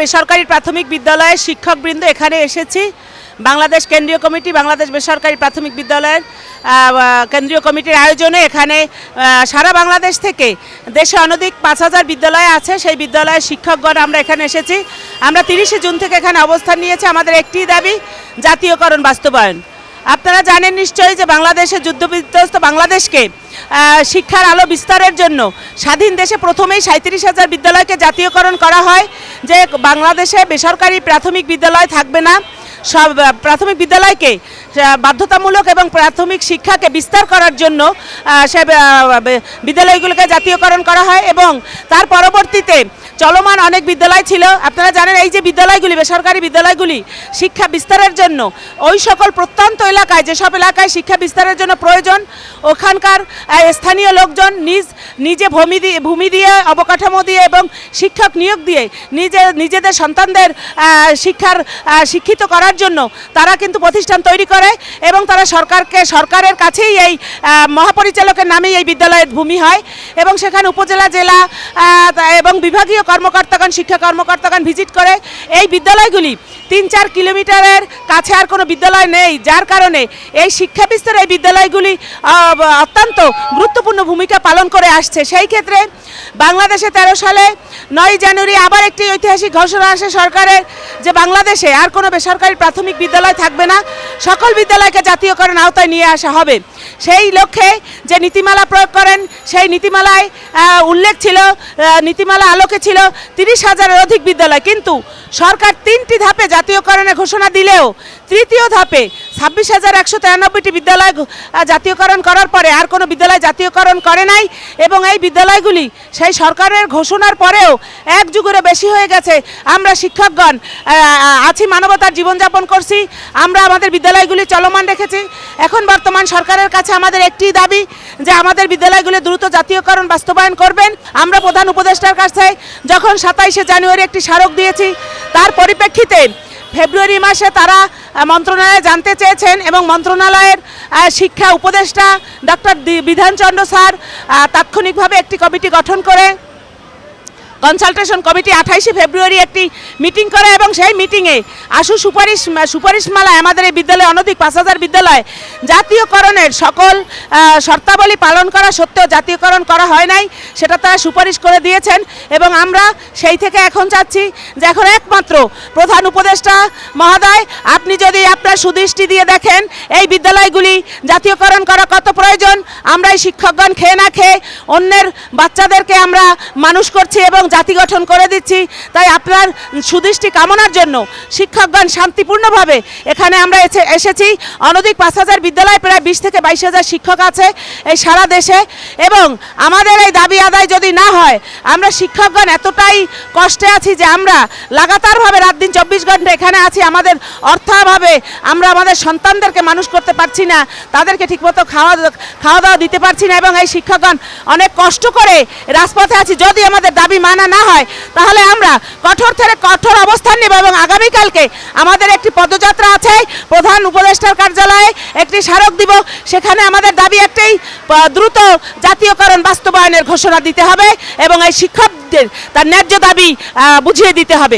বেসরকারি প্রাথমিক বিদ্যালয়ের শিক্ষকবৃন্দ এখানে এসেছি। বাংলাদেশ কেন্দ্রীয় কমিটি, বাংলাদেশ বেসরকারি প্রাথমিক বিদ্যালয়ের কেন্দ্রীয় কমিটির আয়োজনে এখানে সারা বাংলাদেশ থেকে দেশে অনধিক পাঁচ হাজার বিদ্যালয় আছে। সেই বিদ্যালয়ের শিক্ষকগণ আমরা এখানে এসেছি। আমরা তিরিশে জুন থেকে এখানে অবস্থান নিয়েছি। আমাদের একটি দাবি, জাতীয়করণ বাস্তবায়ন। আপনারা জানেন নিশ্চয়ই যে বাংলাদেশে যুদ্ধবিধ্বস্ত বাংলাদেশকে শিক্ষার আলো বিস্তারের জন্য স্বাধীন দেশে প্রথমেই সাঁত্রিশ হাজার বিদ্যালয়কে জাতীয়করণ করা হয়, যে বাংলাদেশে বেসরকারি প্রাথমিক বিদ্যালয় থাকবে না। সব প্রাথমিক বিদ্যালয়কে বাধ্যতামূলক এবং প্রাথমিক শিক্ষাকে বিস্তার করার জন্য সে বিদ্যালয়গুলোকে জাতীয়করণ করা হয় এবং তার পরবর্তীতে চলমান অনেক বিদ্যালয় ছিল। আপনারা জানেন এই যে বিদ্যালয়গুলি, বেসরকারি বিদ্যালয়গুলি শিক্ষা বিস্তারের জন্য, ওই সকল প্রত্যন্ত এলাকায়, যেসব এলাকায় শিক্ষা বিস্তারের জন্য প্রয়োজন, ওখানকার স্থানীয় লোকজন নিজ, নিজে ভূমি দিয়ে ভূমি দিয়ে, অবকাঠামো দিয়ে এবং শিক্ষক নিয়োগ দিয়ে নিজে, নিজেদের সন্তানদের শিক্ষার শিক্ষিত করার জন্য তারা কিন্তু প্রতিষ্ঠান তৈরি করে এবং তারা সরকারকে, সরকারের কাছেই এই মহাপরিচালকের নামেই এই বিদ্যালয়ের ভূমি হয় এবং সেখানে উপজেলা, জেলা এবং বিভাগীয় কর্মকর্তাগণ, শিক্ষা কর্মকর্তাগণ ভিজিট করে। এই বিদ্যালয়গুলি তিন চার কিলোমিটারের কাছে আর কোনো বিদ্যালয় নেই, যার কারণে এই শিক্ষা বিস্তার এই বিদ্যালয়গুলি অত্যন্ত গুরুত্বপূর্ণ ভূমিকা পালন করে আসছে। সেই ক্ষেত্রে বাংলাদেশে তেরো সালে নয় জানুয়ারি আবার একটি ঐতিহাসিক ঘোষণা আসে সরকারের, যে বাংলাদেশে আর কোনো বেসরকারি প্রাথমিক বিদ্যালয় থাকবে না। সকল বিদ্যালয়কে জাতীয়করণ আওতায় নিয়ে আসা হবে। সেই লক্ষ্যে যে নীতিমালা প্রয়োগ করেন, সেই নীতিমালায় উল্লেখ ছিল নীতিমালা আলোকে ছিল তিরিশ হাজারের অধিক বিদ্যালয়। কিন্তু সরকার তিনটি ধাপে জাতীয়করণের ঘোষণা দিলেও তৃতীয় ধাপে ছাব্বিশ হাজার একশো তিরানব্বইটি বিদ্যালয় জাতীয়করণ করার পরে আর কোনো বিদ্যালয় জাতীয়করণ করে নাই এবং এই বিদ্যালয়গুলি সেই সরকারের ঘোষণার পরেও এক যুগেরও বেশি হয়ে গেছে। আমরা শিক্ষকগণ আছি, মানবতার জীবনযাপন করছি, আমরা আমাদের বিদ্যালয়গুলি চলমান রেখেছি। এখন বর্তমান সরকারের কাছে আমাদের একটি দাবি যে আমাদের বিদ্যালয়গুলি দ্রুত জাতীয়করণ বাস্তবায়ন করবেন। আমরা প্রধান উপদেষ্টার কাছে যখন সাতাইশে জানুয়ারি একটি স্মারক দিয়েছি, তার পরিপ্রেক্ষিতে ফেব্রুয়ারি মাসে তারা মন্ত্রণালয়ে জানতে চেয়েছেন এবং মন্ত্রণালয়ের শিক্ষা উপদেষ্টা ডক্টর বিধানচন্দ্র স্যার তাৎক্ষণিকভাবে একটি কমিটি গঠন করে কনসালটেশন কমিটি আঠাইশে ফেব্রুয়ারি একটি মিটিং করে এবং সেই মিটিংয়ে আশু সুপারিশ, সুপারিশমালায় আমাদের এই বিদ্যালয়ে অনধিক পাঁচ হাজার বিদ্যালয় জাতীয়করণের সকল শর্তাবলী পালন করা সত্ত্বেও জাতীয়করণ করা হয় নাই, সেটা তারা সুপারিশ করে দিয়েছেন এবং আমরা সেই থেকে এখন চাচ্ছি যে এখন একমাত্র প্রধান উপদেষ্টা মহোদয়, আপনি যদি আপনার সুদৃষ্টি দিয়ে দেখেন এই বিদ্যালয়গুলি জাতীয়করণ করা কত প্রয়োজন আমরা এই শিক্ষকগণ খেয়ে না খেয়ে অন্যের বাচ্চাদেরকে আমরা মানুষ করছি এবং জাতি গঠন করে দিচ্ছি। তাই আপনার সুদৃষ্টি কামনার জন্য শিক্ষকগণ শান্তিপূর্ণভাবে এখানে আমরা এসে- এসেছি। অনধিক পাঁচ হাজার বিদ্যালয় প্রায় বিশ থেকে বাইশ হাজার শিক্ষক আছে এই সারা দেশে। এবং আমাদের এই দাবি আদায় যদি না হয়, আমরা শিক্ষকগণ এতটাই কষ্টে আছি যে আমরা লাগাতারভাবে রাত দিন চব্বিশ ঘণ্টা এখানে আছি। আমাদের অর্থাভাবে আমরা আমাদের সন্তানদেরকে মানুষ করতে পারছি না, তাদেরকে ঠিকমতো খাওয়া খাওয়া দাওয়া দিতে পারছি না। এবং এই শিক্ষকগণ অনেক কষ্ট করে রাজপথে আছি। যদি আমাদের দাবি মানা না হয়, তাহলে আমরা কঠোর থেকে কঠোর অবস্থান নেব এবং আগামীকালকে আমাদের একটি পদযাত্রা আছে, প্রধান উপদেষ্টার কার্যালয়ে একটি স্মারক দিব। সেখানে আমাদের দাবি একটাই দ্রুত জাতীয়করণ বাস্তবায়নের ঘোষণা দিতে হবে এবং এই শিক্ষকদের তার ন্যায্য দাবি বুঝিয়ে দিতে হবে।